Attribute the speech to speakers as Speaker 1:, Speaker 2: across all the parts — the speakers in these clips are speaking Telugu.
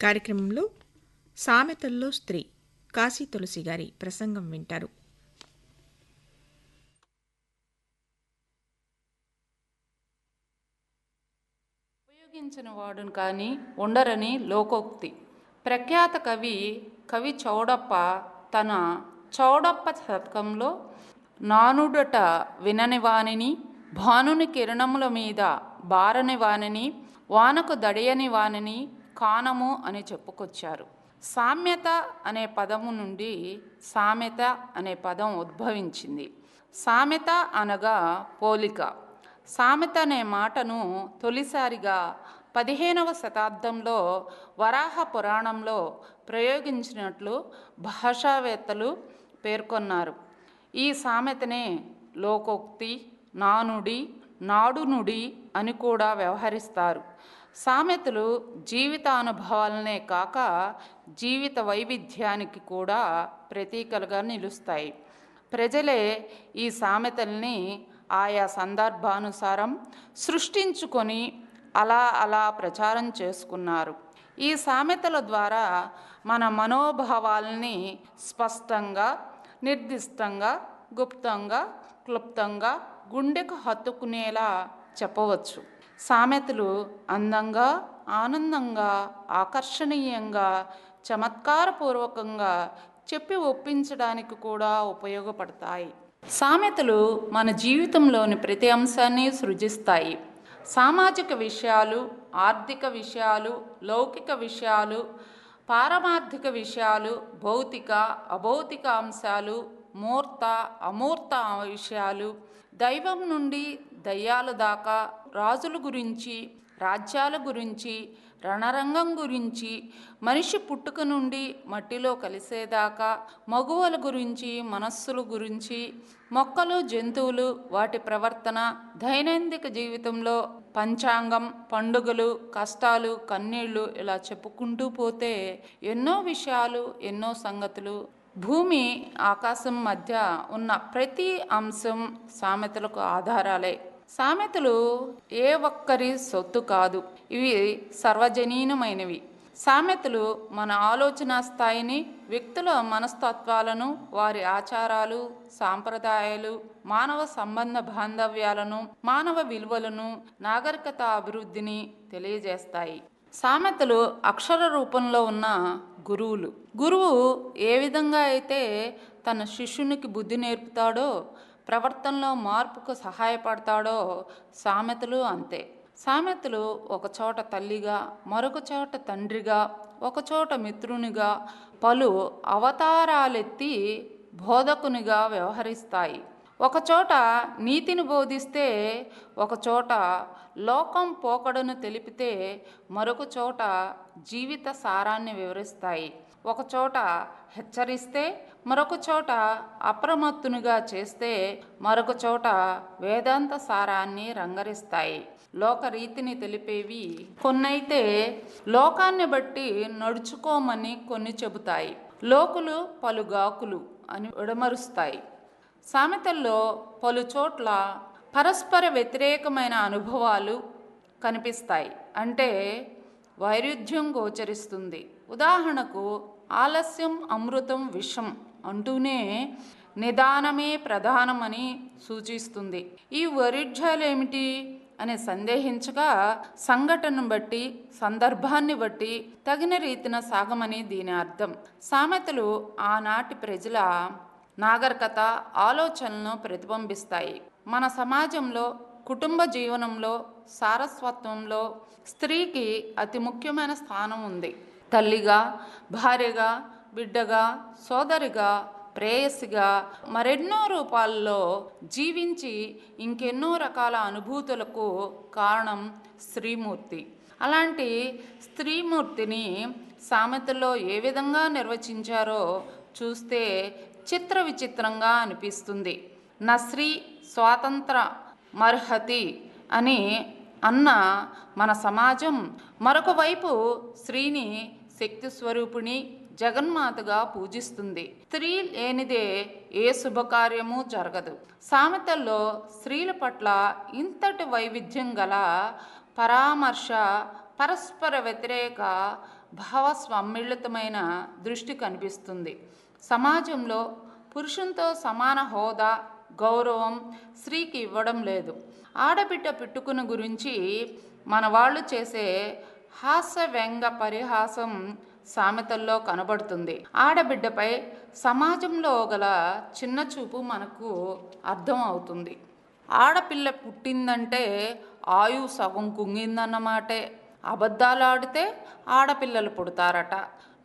Speaker 1: కార్యక్రమంలో సామెతల్లో స్త్రీ కాశీ తులసి గారి ప్రసంగం వింటారు.
Speaker 2: ఉపయోగించిన వాడును కానీ ఉండరని లోకోక్తి. ప్రఖ్యాత కవి కవి చౌడప్ప తన చౌడప్ప శతకంలో నానుడట వినని వానిని భానుని కిరణముల మీద బారని వానిని వానకు దడియని వానిని కానము అని చెప్పుకొచ్చారు. సామ్యత అనే పదము నుండి సామెత అనే పదం ఉద్భవించింది. సామెత అనగా పోలిక. సామెత అనే మాటను తొలిసారిగా పదిహేనవ శతాబ్దంలో వరాహ పురాణంలో ప్రయోగించినట్లు భాషావేత్తలు పేర్కొన్నారు. ఈ సామెతనే లోకోక్తి నానుడి నాడునుడి అని కూడా వ్యవహరిస్తారు. సామెతలు జీవితానుభవాలనే కాక జీవిత వైవిధ్యానికి కూడా ప్రతీకలుగా నిలుస్తాయి. ప్రజలే ఈ సామెతల్ని ఆయా సందర్భానుసారం సృష్టించుకొని అలా అలా ప్రచారం చేసుకున్నారు. ఈ సామెతల ద్వారా మన మనోభావాల్ని స్పష్టంగా నిర్దిష్టంగా గుప్తంగా క్లుప్తంగా గుండెకు హత్తుకునేలా చెప్పవచ్చు. సామెతలు అందంగా ఆనందంగా ఆకర్షణీయంగా చమత్కారపూర్వకంగా చెప్పి ఒప్పించడానికి కూడా ఉపయోగపడతాయి. సామెతలు మన జీవితంలోని ప్రతి అంశాన్ని సృజిస్తాయి. సామాజిక విషయాలు ఆర్థిక విషయాలు లౌకిక విషయాలు పారమార్థిక విషయాలు భౌతిక అభౌతిక అంశాలు మూర్త అమూర్త విషయాలు దైవం నుండి దయ్యాల దాకా రాజుల గురించి రాజ్యాల గురించి రణరంగం గురించి మనిషి పుట్టుక నుండి మట్టిలో కలిసేదాకా మగువల గురించి మనస్సుల గురించి మొక్కలు జంతువులు వాటి ప్రవర్తన దైనందిక జీవితంలో పంచాంగం పండుగలు కష్టాలు కన్నీళ్ళు ఇలా చెప్పుకుంటూ పోతే ఎన్నో విషయాలు ఎన్నో సంగతులు. భూమి ఆకాశం మధ్య ఉన్న ప్రతి అంశం సామెతలకు ఆధారాలే. సామెతలు ఏ ఒక్కరి సొత్తు కాదు. ఇవి సర్వజనీనమైనవి. సామెతలు మన ఆలోచన స్థాయిని వ్యక్తుల మనస్తత్వాలను వారి ఆచారాలు సాంప్రదాయాలు మానవ సంబంధ బాంధవ్యాలను మానవ విలువలను నాగరికత అభివృద్ధిని తెలియజేస్తాయి. సామెతలు అక్షర రూపంలో ఉన్న గురువులు. గురువు ఏ విధంగా అయితే తన శిష్యునికి బుద్ధి నేర్పుతాడో ప్రవర్తనలో మార్పుకు సహాయపడతాడో సామెతలు అంతే. సామెతలు ఒకచోట తల్లిగా మరొక చోట తండ్రిగా ఒకచోట మిత్రునిగా పలు అవతారాలెత్తి బోధకునిగా వ్యవహరిస్తాయి. ఒకచోట నీతిని బోధిస్తే ఒకచోట లోకం పోకడను తెలిపితే మరొక చోట జీవిత సారాన్ని వివరిస్తాయి. ఒకచోట హెచ్చరిస్తే మరొక చోట అప్రమత్తునిగా చేస్తే మరొక చోట వేదాంత సారాన్ని రంగరిస్తాయి. లోకరీతిని తెలిపేవి కొన్నైతే లోకాన్ని బట్టి నడుచుకోమని కొన్ని చెబుతాయి. లోకులు పలుగాకులు అని విడమరుస్తాయి. సామెతల్లో పలుచోట్ల పరస్పర వ్యతిరేకమైన అనుభవాలు కనిపిస్తాయి. అంటే వైరుధ్యం గోచరిస్తుంది. ఉదాహరణకు ఆలస్యం అమృతం విషం అంటూనే నిదానమే ప్రధానమని సూచిస్తుంది. ఈ వైరుధ్యాలు ఏమిటి అని సందేహించగా సంఘటనను బట్టి సందర్భాన్ని బట్టి తగిన రీతిన సాగమని దీని అర్థం. సామెతలు ఆనాటి ప్రజల నాగరికత ఆలోచనలను ప్రతిబింబిస్తాయి. మన సమాజంలో కుటుంబ జీవనంలో సారస్వత్వంలో స్త్రీకి అతి ముఖ్యమైన స్థానం ఉంది. తల్లిగా భార్యగా బిడ్డగా సోదరిగా ప్రేయసిగా మరెన్నో రూపాల్లో జీవించి ఇంకెన్నో రకాల అనుభూతులకు కారణం స్త్రీమూర్తి. అలాంటి స్త్రీమూర్తిని సామెతలో ఏ విధంగా నిర్వచించారో చూస్తే చిత్ర విచిత్రంగా అనిపిస్తుంది. నశ్రీ స్వాతంత్ర మర్హతి అని అన్న మన సమాజం మరొక వైపు స్త్రీని శక్తి స్వరూపిణి జగన్మాతగా పూజిస్తుంది. స్త్రీ లేనిదే ఏ శుభకార్యము జరగదు. సామెతల్లో స్త్రీల పట్ల ఇంతటి వైవిధ్యం గల పరామర్శ పరస్పర వ్యతిరేక భావస్వమ్మిళితమైన దృష్టి కనిపిస్తుంది. సమాజంలో పురుషునితో సమాన హోదా గౌరవం స్త్రీకి ఇవ్వడం లేదు. ఆడబిడ్డ పెట్టుకుని గురించి మన వాళ్ళు చేసే హాస్య వ్యంగ పరిహాసం సామెతల్లో కనబడుతుంది. ఆడబిడ్డపై సమాజంలో గల చిన్న చూపు మనకు అర్థం అవుతుంది. ఆడపిల్ల పుట్టిందంటే ఆయు సగం కుంగిందన్నమాటే అబద్ధాలు ఆడితే ఆడపిల్లలు పుడతారట.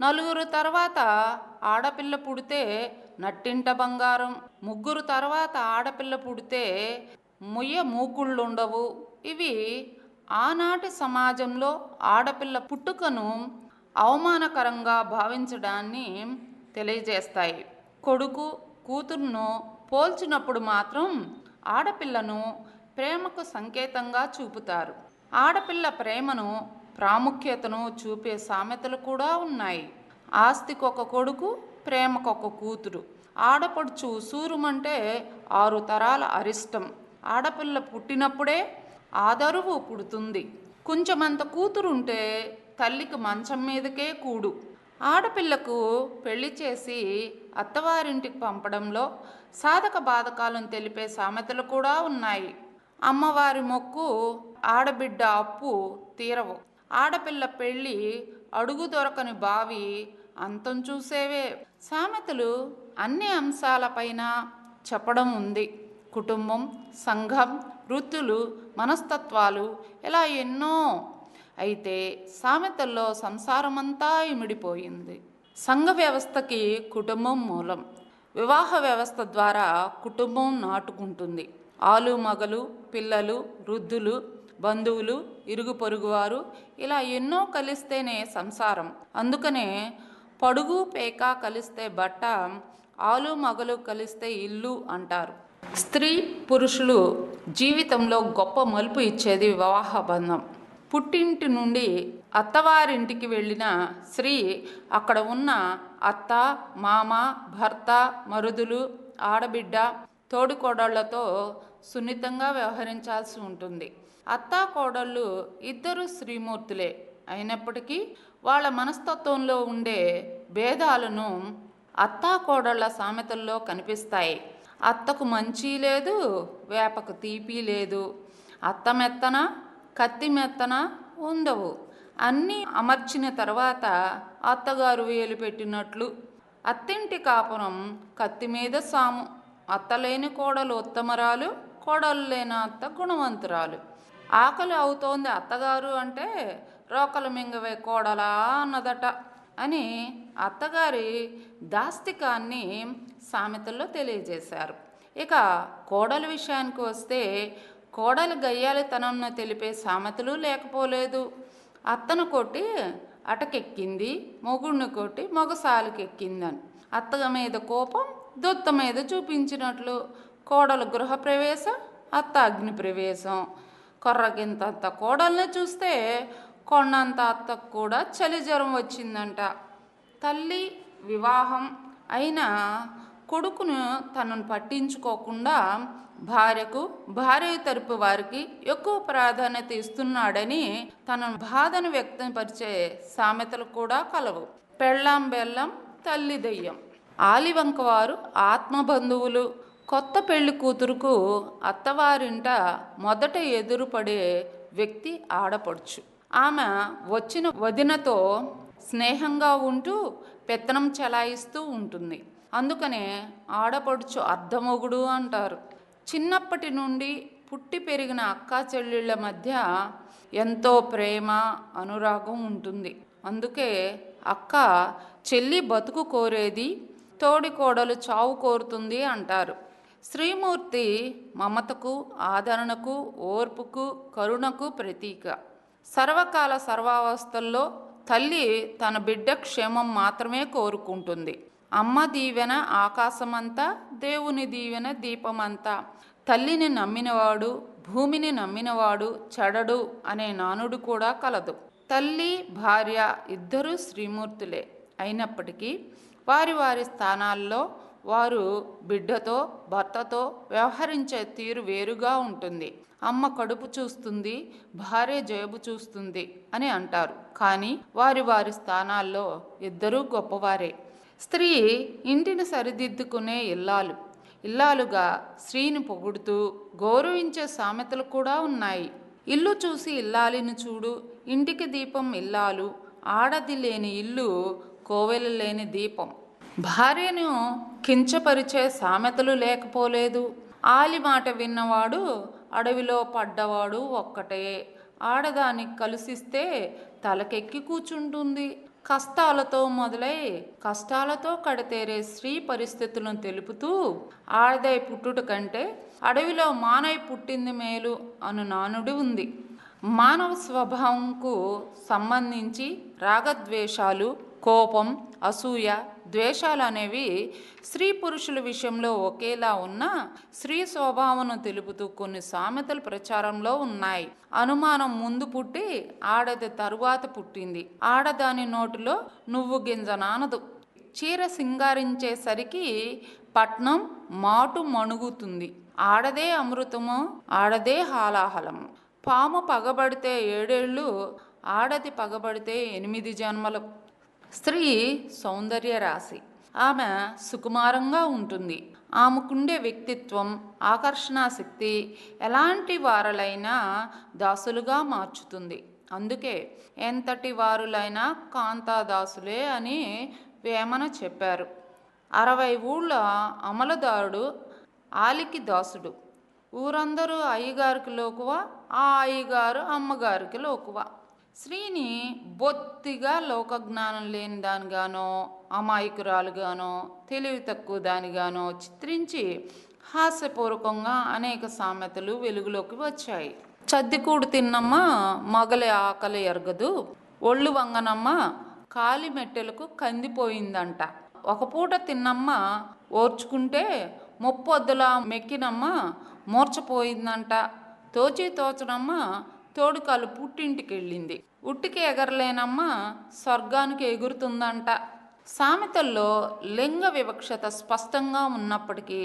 Speaker 2: నలుగురు తర్వాత ఆడపిల్ల పుడితే నట్టింట బంగారం. ముగ్గురు తర్వాత ఆడపిల్ల పుడితే ముయ్య మూకుళ్ళుండవు. ఇవి ఆనాటి సమాజంలో ఆడపిల్ల పుట్టుకను అవమానకరంగా భావించడాన్ని తెలియజేస్తాయి. కొడుకు కూతురును పోల్చినప్పుడు మాత్రం ఆడపిల్లను ప్రేమకు సంకేతంగా చూపుతారు. ఆడపిల్ల ప్రేమను ప్రాముఖ్యతను చూపే సామెతలు కూడా ఉన్నాయి. ఆస్తికొక కొడుకు ప్రేమకొక కూతురు. ఆడపడుచు సూరుమంటే ఆరు తరాల అరిష్టం. ఆడపిల్ల పుట్టినప్పుడే ఆదరువు పుడుతుంది. కొంచెమంత కూతురుంటే తల్లికి మంచం మీదకే కూడు. ఆడపిల్లకు పెళ్ళి చేసి అత్తవారింటికి పంపడంలో సాధక బాధకాలను తెలిపే సామెతలు కూడా ఉన్నాయి. అమ్మవారి మొక్కు ఆడబిడ్డ అప్పు తీరవు. ఆడపిల్ల పెళ్ళి అడుగు దొరకని బావి అంతం చూసేవే. సామెతలు అన్ని అంశాలపైన చెప్పడం ఉంది. కుటుంబం సంఘం వృత్తులు మనస్తత్వాలు ఇలా ఎన్నో. అయితే సామెతల్లో సంసారమంతా ఇమిడిపోయింది. సంఘ వ్యవస్థకి కుటుంబం మూలం. వివాహ వ్యవస్థ ద్వారా కుటుంబం నాటుకుంటుంది. ఆలు మగలు పిల్లలు వృద్ధులు బంధువులు ఇరుగు పొరుగువారు ఇలా ఎన్నో కలిస్తేనే సంసారం. అందుకనే పడుగు పేక కలిస్తే బట్ట ఆలు మగలు కలిస్తే ఇల్లు అంటారు. స్త్రీ పురుషులు జీవితంలో గొప్ప మలుపు ఇచ్చేది వివాహ బంధం. పుట్టింటి నుండి అత్తవారింటికి వెళ్ళిన స్త్రీ అక్కడ ఉన్న అత్త మామ భర్త మరుదులు ఆడబిడ్డ తోడుకోడళ్ళతో సున్నితంగా వ్యవహరించాల్సి ఉంటుంది. అత్తా కోడళ్ళు ఇద్దరు శ్రీమూర్తులే అయినప్పటికీ వాళ్ళ మనస్తత్వంలో ఉండే భేదాలను అత్తా కోడళ్ళ సామెతల్లో కనిపిస్తాయి. అత్తకు మంచి లేదు వేపకు తీపి లేదు. అత్త మెత్తన కత్తి మెత్తన ఉండవు. అన్నీ అమర్చిన తర్వాత అత్తగారు వేలు పెట్టినట్లు. అత్తింటి కాపురం కత్తి మీద సాము. అత్తలేని కోడలు ఉత్తమరాలు కోడలు లేని అత్త గుణవంతురాలు. ఆకలి అవుతోంది అత్తగారు అంటే రోకలు మింగవే కోడలా అన్నదట అని అత్తగారి దాస్తికాన్ని సామెతల్లో తెలియజేశారు. ఇక కోడల విషయానికి వస్తే కోడలు గయ్యాలితనంను తెలిపే సామెతలు లేకపోలేదు. అత్తను కొట్టి అటకెక్కింది మొగుడిని కొట్టి మొగసాలకెక్కిందని అత్త మీద కోపం దొత్త మీద చూపించినట్లు కోడలు గృహప్రవేశం అత్త అగ్ని ప్రవేశం కొర్రగింతంత కోడల్ని చూస్తే కొండంత అత్తకు కూడా చలి జ్వరం వచ్చిందంట. తల్లి వివాహం అయినా కొడుకును తనను పట్టించుకోకుండా భార్యకు భార్య తరపు వారికి ఎక్కువ ప్రాధాన్యత ఇస్తున్నాడని తన బాధను వ్యక్తపరిచే సామెతలు కూడా కలవు. పెళ్ళాం బెల్లం తల్లి దెయ్యం. ఆలివంక వారు ఆత్మబంధువులు. కొత్త పెళ్ళి కూతురుకు అత్తవారింట మొదట ఎదురుపడే వ్యక్తి ఆడపడుచు. ఆమె వచ్చిన వదినతో స్నేహంగా ఉంటూ పెత్తనం చెలాయిస్తూ ఉంటుంది. అందుకనే ఆడపడుచు అర్ధమొగుడు అంటారు. చిన్నప్పటి నుండి పుట్టి పెరిగిన అక్క చెల్లెళ్ళ మధ్య ఎంతో ప్రేమ అనురాగం ఉంటుంది. అందుకే అక్క చెల్లి బతుకు కోరేది తోడి కోడలు చావు కోరుతుంది అంటారు. శ్రీమూర్తి మమతకు ఆదరణకు ఓర్పుకు కరుణకు ప్రతీక. సర్వకాల సర్వావస్థల్లో తల్లి తన బిడ్డ క్షేమం మాత్రమే కోరుకుంటుంది. అమ్మ దీవెన ఆకాశమంతా దేవుని దీవెన దీపమంతా. తల్లిని నమ్మినవాడు భూమిని నమ్మినవాడు చెడడు అనే నానుడు కూడా కలదు. తల్లి భార్య ఇద్దరూ శ్రీమూర్తులే అయినప్పటికీ వారి వారి స్థానాల్లో వారు బిడ్డతో భర్తతో వ్యవహరించే తీరు వేరుగా ఉంటుంది. అమ్మ కడుపు చూస్తుంది భార్య జేబు చూస్తుంది అని అంటారు. కానీ వారి వారి స్థానాల్లో ఇద్దరూ గొప్పవారే. స్త్రీ ఇంటిని సరిదిద్దుకునే ఇల్లాలు. ఇల్లాలుగా స్త్రీని పొగుడుతూ గౌరవించే సామెతలు కూడా ఉన్నాయి. ఇల్లు చూసి ఇల్లాలిని చూడు ఇంటికి దీపం ఇల్లాలు ఆడది లేని ఇల్లు కోవెల లేని దీపం. భార్యను కించపరిచే సామెతలు లేకపోలేదు. ఆలి మాట విన్నవాడు అడవిలో పడ్డవాడు ఒక్కటే. ఆడదానికి కలిసిస్తే తలకెక్కి కూర్చుంటుంది కష్టాలతో మొదలై కష్టాలతో కడతేరే స్త్రీ పరిస్థితులను తెలుపుతూ ఆడదై పుట్టుట కంటే అడవిలో మానై పుట్టింది మేలు అను నానుడి ఉంది. మానవ స్వభావంకు సంబంధించి రాగద్వేషాలు కోపం అసూయ ద్వేషాలు అనేవి స్త్రీ పురుషుల విషయంలో ఒకేలా ఉన్నా స్త్రీ స్వభావను తెలుపుతూ కొన్ని సామెతలు ప్రచారంలో ఉన్నాయి. అనుమానం ముందు పుట్టి ఆడది తరువాత పుట్టింది. ఆడదాని నోటిలో నువ్వు గింజ నానదు. చీర సింగారించేసరికి పట్నం మాటు మణుగుతుంది. ఆడదే అమృతము ఆడదే హాలాహలము. పాము పగబడితే ఏడేళ్ళు ఆడది పగబడితే ఎనిమిది జన్మలు. స్త్రీ సౌందర్య రాశి. ఆమె సుకుమారంగా ఉంటుంది. ఆమెకుండే వ్యక్తిత్వం ఆకర్షణ శక్తి ఎలాంటి వారలైనా దాసులుగా మార్చుతుంది. అందుకే ఎంతటి వారులైనా కాంతాదాసులే అని వేమన చెప్పారు. అరవై ఊళ్ళ అమలదారుడు ఆలికి దాసుడు. ఊరందరూ అయ్యగారికి లోకువ ఆ అయ్యగారు అమ్మగారికి లోకువ. స్త్రీని బొత్తిగా లోకజ్ఞానం లేని దానిగానో అమాయకురాలుగానో తెలివి తక్కువ దానిగానో చిత్రించి హాస్యపూర్వకంగా అనేక సామెతలు వెలుగులోకి వచ్చాయి. చద్దికూడు తిన్నమ్మ మగలి ఆకలి ఎరగదు ఒళ్ళు వంగనమ్మ కాలి మెట్టెలకు కందిపోయిందంట. ఒక పూట తిన్నమ్మ ఓర్చుకుంటే ముప్పొద్దుల మెక్కినమ్మ మూర్చపోయిందంట. తోచి తోచనమ్మ తోడుకాలు పుట్టింటికి వెళ్ళింది ఉట్టికి ఎగరలేనమ్మ స్వర్గానికి ఎగురుతుందంట. సామెతల్లో లింగ వివక్షత స్పష్టంగా ఉన్నప్పటికీ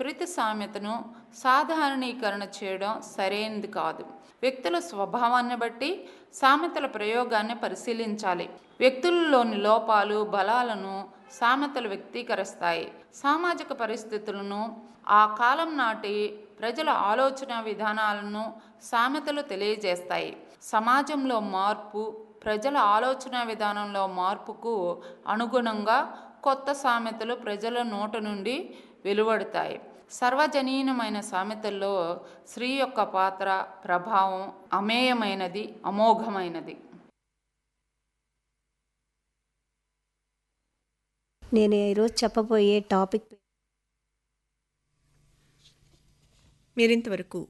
Speaker 2: ప్రతి సామెతను సాధారణీకరణ చేయడం సరైనది కాదు. వ్యక్తుల స్వభావాన్ని బట్టి సామెతల ప్రయోగాన్ని పరిశీలించాలి. వ్యక్తులలోని లోపాలు బలాలను సామెతలు వ్యక్తీకరిస్తాయి. సామాజిక పరిస్థితులను ఆ కాలం నాటి ప్రజల ఆలోచన విధానాలను సామెతలు తెలియజేస్తాయి. సమాజంలో మార్పు ప్రజల ఆలోచన విధానంలో మార్పుకు అనుగుణంగా కొత్త సామెతలు ప్రజల నోట నుండి వెలువడతాయి. సర్వజనీనమైన సామెతల్లో స్త్రీ యొక్క పాత్ర ప్రభావం అమేయమైనది అమోఘమైనది.
Speaker 3: నేను ఈరోజు చెప్పబోయే టాపిక్
Speaker 1: మీరింతవరకు